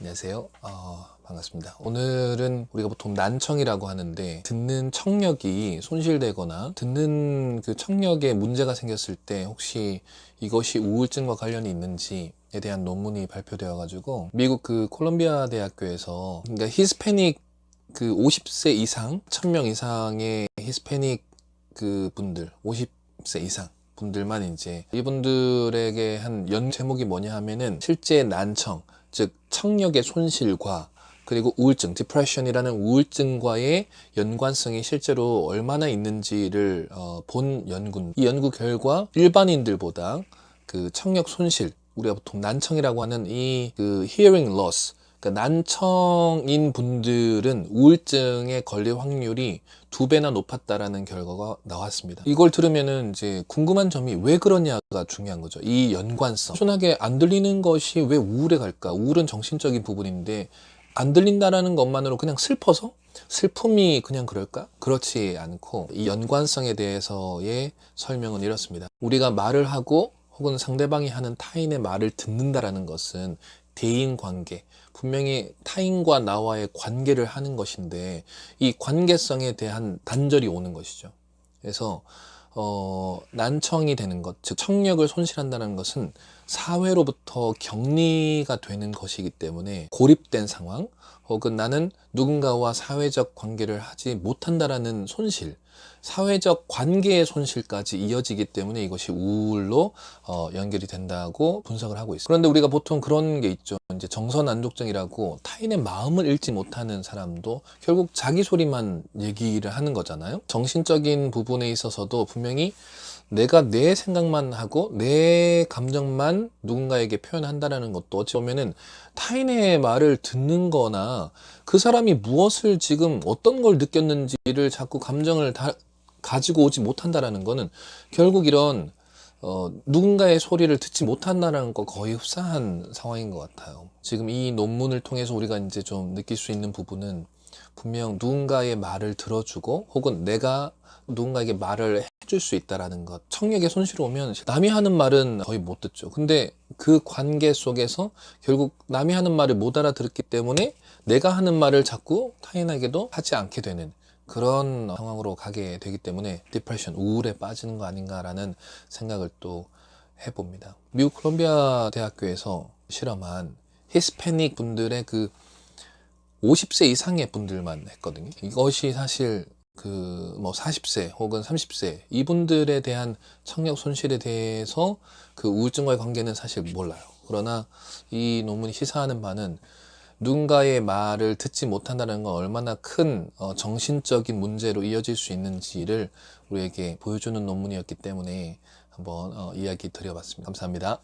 안녕하세요. 어, 반갑습니다. 오늘은 우리가 보통 난청이라고 하는데 듣는 청력이 손실되거나 듣는 그 청력에 문제가 생겼을 때 혹시 이것이 우울증과 관련이 있는지 에 대한 논문이 발표되어 가지고 미국 그 콜롬비아 대학교에서 그러니까 히스패닉 그 50세 이상 1000명 이상의 히스패닉 그 분들 50세 이상 분들만 이제 이분들에게 한 연 제목이 뭐냐 하면은 실제 난청 즉 청력의 손실과 그리고 우울증, 디프레션이라는 우울증과의 연관성이 실제로 얼마나 있는지를 어, 본 연구. 이 연구 결과 일반인들보다 그 청력 손실, 우리가 보통 난청이라고 하는 이 그 hearing loss, 그러니까 난청인 분들은 우울증에 걸릴 확률이 두 배나 높았다라는 결과가 나왔습니다. 이걸 들으면은 이제 궁금한 점이 왜 그러냐가 중요한 거죠. 이 연관성. 순하게 안 들리는 것이 왜 우울에 갈까? 우울은 정신적인 부분인데 안 들린다라는 것만으로 그냥 슬퍼서 슬픔이 그냥 그럴까? 그렇지 않고 이 연관성에 대해서의 설명은 이렇습니다. 우리가 말을 하고 혹은 상대방이 하는 타인의 말을 듣는다라는 것은 대인 관계, 분명히 타인과 나와의 관계를 하는 것인데 이 관계성에 대한 단절이 오는 것이죠. 그래서 어, 난청이 되는 것, 즉 청력을 손실한다는 것은 사회로부터 격리가 되는 것이기 때문에 고립된 상황, 혹은 나는 누군가와 사회적 관계를 하지 못한다라는 손실, 사회적 관계의 손실까지 이어지기 때문에 이것이 우울로 어, 연결이 된다고 분석을 하고 있어요. 그런데 우리가 보통 그런 게 있죠. 이제 정서난독증이라고 타인의 마음을 읽지 못하는 사람도 결국 자기 소리만 얘기를 하는 거잖아요. 정신적인 부분에 있어서도 분명히 내가 내 생각만 하고 내 감정만 누군가에게 표현한다라는 것도 어찌 보면은 타인의 말을 듣는 거나 그 사람이 무엇을 지금 어떤 걸 느꼈는지를 자꾸 감정을 다 가지고 오지 못한다라는 거는 결국 이런 어, 누군가의 소리를 듣지 못한다는 거 거의 흡사한 상황인 것 같아요. 지금 이 논문을 통해서 우리가 이제 좀 느낄 수 있는 부분은 분명 누군가의 말을 들어주고 혹은 내가 누군가에게 말을 해줄 수 있다라는 것. 청력에 손실 오면 남이 하는 말은 거의 못 듣죠. 근데 그 관계 속에서 결국 남이 하는 말을 못 알아들었기 때문에 내가 하는 말을 자꾸 타인에게도 하지 않게 되는 그런 상황으로 가게 되기 때문에 디프레션, 우울에 빠지는 거 아닌가라는 생각을 또 해봅니다. 미국 콜롬비아 대학교에서 실험한 히스패닉 분들의 그 50세 이상의 분들만 했거든요. 이것이 사실 그 뭐 40세 혹은 30세 이분들에 대한 청력 손실에 대해서 그 우울증과의 관계는 사실 몰라요. 그러나 이 논문이 시사하는 바는 누군가의 말을 듣지 못한다는 건 얼마나 큰 어, 정신적인 문제로 이어질 수 있는지를 우리에게 보여주는 논문이었기 때문에 한번 어, 이야기 드려봤습니다. 감사합니다.